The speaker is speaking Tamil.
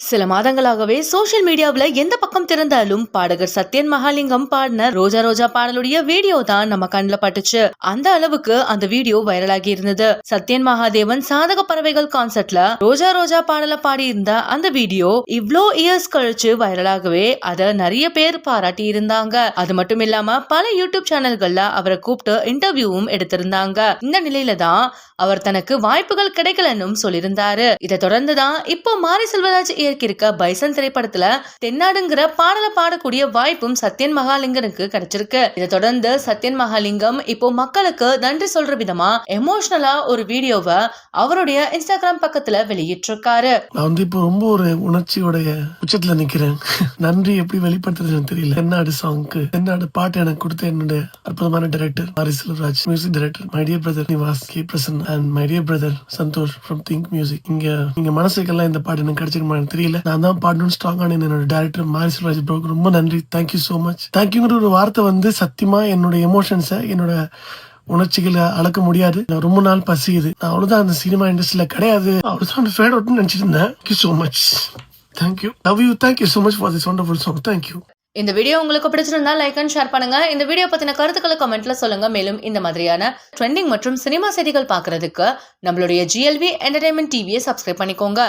சில மாதங்களாகவே சோசியல் மீடியாவில் எந்த பக்கம் திறந்தாலும் பாடகர் சத்யன் மகாலிங்கம் பாடின ரோஜா ரோஜா பாடலுடைய வீடியோ தான் நம்ம கண்ணில் பட்டுச்சு. அந்த அளவுக்கு அந்த வீடியோ வைரலாகி இருந்தது. சத்யன் மகாதேவன் சாதக பறவைகள் கான்சர்ட்ல ரோஜா ரோஜா பாடல பாடி இருந்த அந்த வீடியோ இவ்ளோ இயர்ஸ் கழிச்சு வைரலாகவே அத நிறைய பேர் பாராட்டி இருந்தாங்க. அது மட்டும் இல்லாம பல யூடியூப் சேனல்கள்ல அவரை கூப்பிட்டு இன்டர்வியூவும் எடுத்திருந்தாங்க. இந்த நிலையில தான் அவர் தனக்கு வாய்ப்புகள் கிடைக்கலன்னும் சொல்லியிருந்தாரு. இதை தொடர்ந்து தான் இப்போ மாரி செல்வராஜ் இயக்கியிருக்க பைசன் திரைப்படத்துல தென்னாடுங்கிற பாடலை பாடக்கூடிய வாய்ப்பும் சத்யன் மகாலிங்கனுக்கு கிடைச்சிருக்கு. இதை தொடர்ந்து சத்யன் மகாலிங்கம் இப்போ மக்களுக்கு நன்றி சொல்ற விதமா எமோஷனலா ஒரு வீடியோவை அவருடைய இன்ஸ்டாகிராம் பக்கத்துல வெளியிட்டிருக்காரு. நான் வந்து இப்போ ரொம்ப ஒரு உணர்ச்சியோடைய உச்சத்துல நிக்கிறேன். நன்றி எப்படி வெளிப்படுத்துறது எனக்கு தெரியல. தென்னாடு சாங்க்கு தென்னாடு பாட்டு எனக்கு கொடுத்த என்னோட அற்புதமான director Mari Selvaraj music director my dear brother Nivas K Prasan and my dear brother Santhosh from think music இங்க நீங்க மனசுக்கெல்லாம் இந்த பாட்டு எனக்கு கிடைச்சிருமா எனக்கு தெரியல. நான் தான் பாடணும்னு ஸ்ட்ராங்கான என்னோட டேரக்டர் மாரி செல்வராஜ் ப்ரோக்கு ரொம்ப நன்றி. தேங்க்யூ ஸோ மச் தேங்க்யூங்கிற ஒரு வார்த்தை வந்து சத்தியமா என்னோட எமோஷன்ஸை என்னோட உணர்ச்சிகளை அளக்க முடியாது. நான் ரொம்ப நாள் பசியுது நான் அவ்வளோதான் அந்த சினிமா இண்டஸ்ட்ரியில் கிடையாது. அவ்வளோதான் ஃபேட் அவுட்னு நினச்சிருந்தேன் thank you so much thank you love you thank you so much for this wonderful song thank you இந்த வீடியோ உங்களுக்கு பிடிச்சிருந்தா லைக் அண்ட் ஷேர் பண்ணுங்க. இந்த வீடியோ பத்தின கருத்துக்களை கமெண்ட்ல சொல்லுங்க. மேலும் இந்த மாதிரியான ட்ரெண்டிங் மற்றும் சினிமா செய்திகள் பாக்குறதுக்கு நம்மளுடைய ஜிஎல்வி என்டர்டைன்மெண்ட் டிவியை சப்ஸ்கிரைப் பண்ணிக்கோங்க.